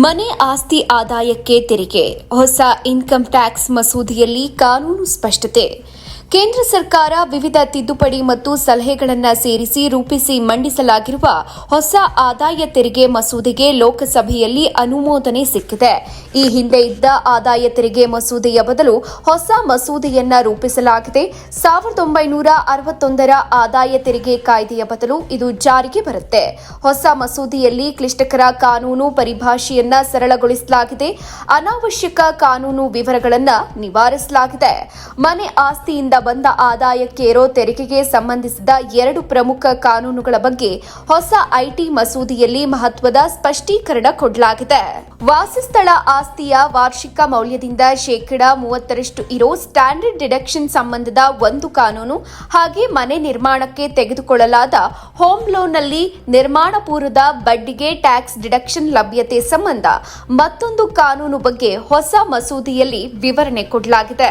ಮನೆ ಆಸ್ತಿ ಆದಾಯಕ್ಕೆ ತೆರಿಗೆ. ಹೊಸ ಇನ್ಕಮ್ ಟ್ಯಾಕ್ಸ್ ಮಸೂದೆಯಲ್ಲಿ ಕಾನೂನು ಸ್ಪಷ್ಟತೆ. ಕೇಂದ್ರ ಸರ್ಕಾರ ವಿವಿಧ ತಿದ್ದುಪಡಿ ಮತ್ತು ಸಲಹೆಗಳನ್ನು ಸೇರಿಸಿ ರೂಪಿಸಿ ಮಂಡಿಸಲಾಗಿರುವ ಹೊಸ ಆದಾಯ ತೆರಿಗೆ ಮಸೂದೆಗೆ ಲೋಕಸಭೆಯಲ್ಲಿ ಅನುಮೋದನೆ ಸಿಕ್ಕಿದೆ. ಈ ಹಿಂದೆ ಇದ್ದ ಆದಾಯ ತೆರಿಗೆ ಮಸೂದೆಯ ಬದಲು ಹೊಸ ಮಸೂದೆಯನ್ನ ರೂಪಿಸಲಾಗಿದೆ. ಸಾವಿರದ ಒಂಬೈನೂರ ಅರವತ್ತೊಂದರ ಆದಾಯ ತೆರಿಗೆ ಕಾಯ್ದೆಯ ಬದಲು ಇದು ಜಾರಿಗೆ ಬರುತ್ತೆ. ಹೊಸ ಮಸೂದೆಯಲ್ಲಿ ಕ್ಲಿಷ್ಟಕರ ಕಾನೂನು ಪರಿಭಾಷೆಯನ್ನ ಸರಳಗೊಳಿಸಲಾಗಿದೆ. ಅನಾವಶ್ಯಕ ಕಾನೂನು ವಿವರಗಳನ್ನ ನಿವಾರಿಸಲಾಗಿದೆ. ಮನೆ ಆಸ್ತಿಯಿಂದ ಬಂದ ಆದಾಯಕ್ಕೆ ಇರೋ ತೆರಿಗೆಗೆ ಸಂಬಂಧಿಸಿದ ಎರಡು ಪ್ರಮುಖ ಕಾನೂನುಗಳ ಬಗ್ಗೆ ಹೊಸ ಐಟಿ ಮಸೂದೆಯಲ್ಲಿ ಮಹತ್ವದ ಸ್ಪಷ್ಟೀಕರಣ ಕೊಡಲಾಗಿದೆ. ವಾಸಸ್ಥಳ ಆಸ್ತಿಯ ವಾರ್ಷಿಕ ಮೌಲ್ಯದಿಂದ ಶೇಕಡಾ ಮೂವತ್ತರಷ್ಟು ಇರೋ ಸ್ಟ್ಯಾಂಡರ್ಡ್ ಡಿಡಕ್ಷನ್ ಸಂಬಂಧದ ಒಂದು ಕಾನೂನು ಹಾಗೆ ಮನೆ ನಿರ್ಮಾಣಕ್ಕೆ ತೆಗೆದುಕೊಳ್ಳಲಾದ ಹೋಮ್ ಲೋನ್ನಲ್ಲಿ ನಿರ್ಮಾಣ ಪೂರ್ವದ ಬಡ್ಡಿಗೆ ಟ್ಯಾಕ್ಸ್ ಡಿಡಕ್ಷನ್ ಲಭ್ಯತೆ ಸಂಬಂಧ ಮತ್ತೊಂದು ಕಾನೂನು ಬಗ್ಗೆ ಹೊಸ ಮಸೂದೆಯಲ್ಲಿ ವಿವರಣೆ ಕೊಡಲಾಗಿದೆ.